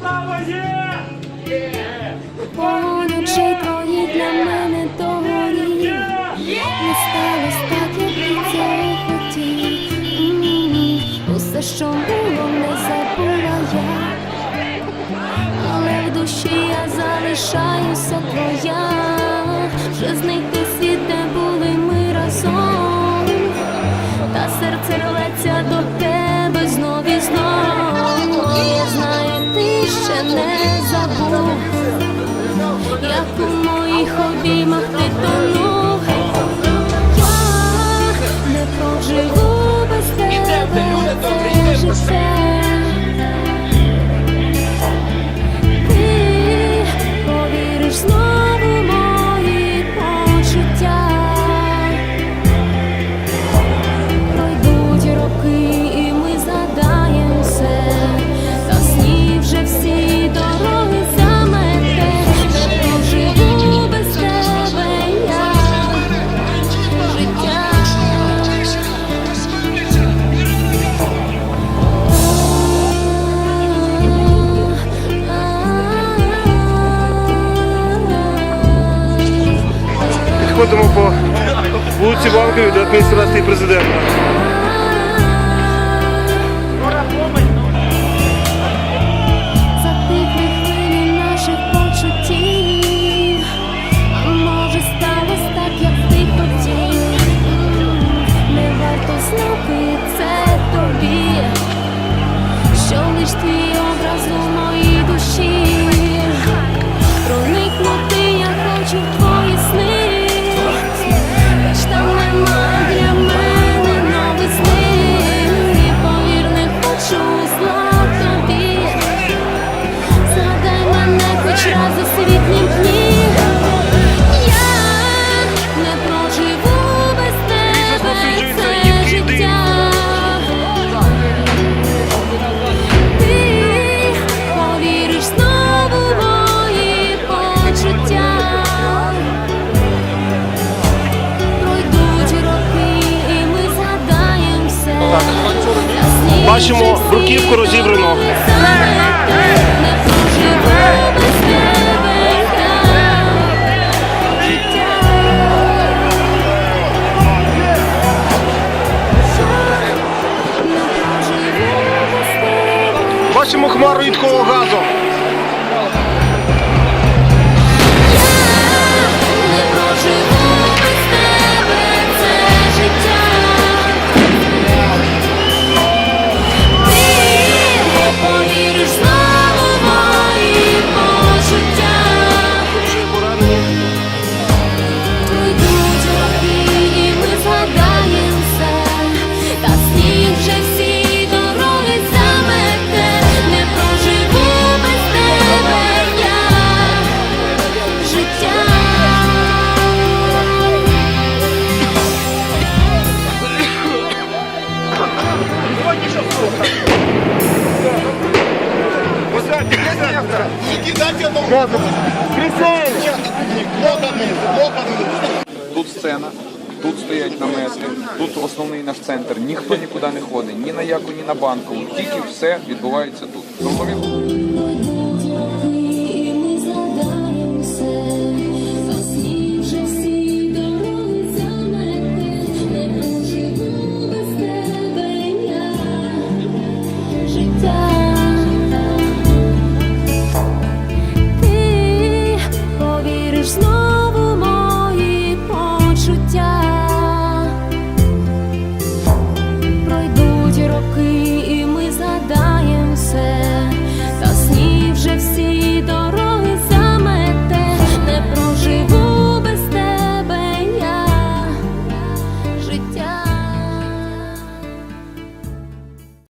Слава є! Поночей твої для мене догорі. Не сталося так, як ти цього хотів. Усе, що було, не забула я, але в душі я залишаюся твоя. was fake. ходимо по вулиці Банковій до адміністрації президента. бачимо руківку розібрано. Бачимо хмару рідкого газу. Лектора. Кидать одному. Крисей! Лопаний. Тут сцена. Тут стоять намети, тут основний наш центр. Ніхто нікуди не ходить, ні на яку, ні на банку. Тільки все відбувається тут.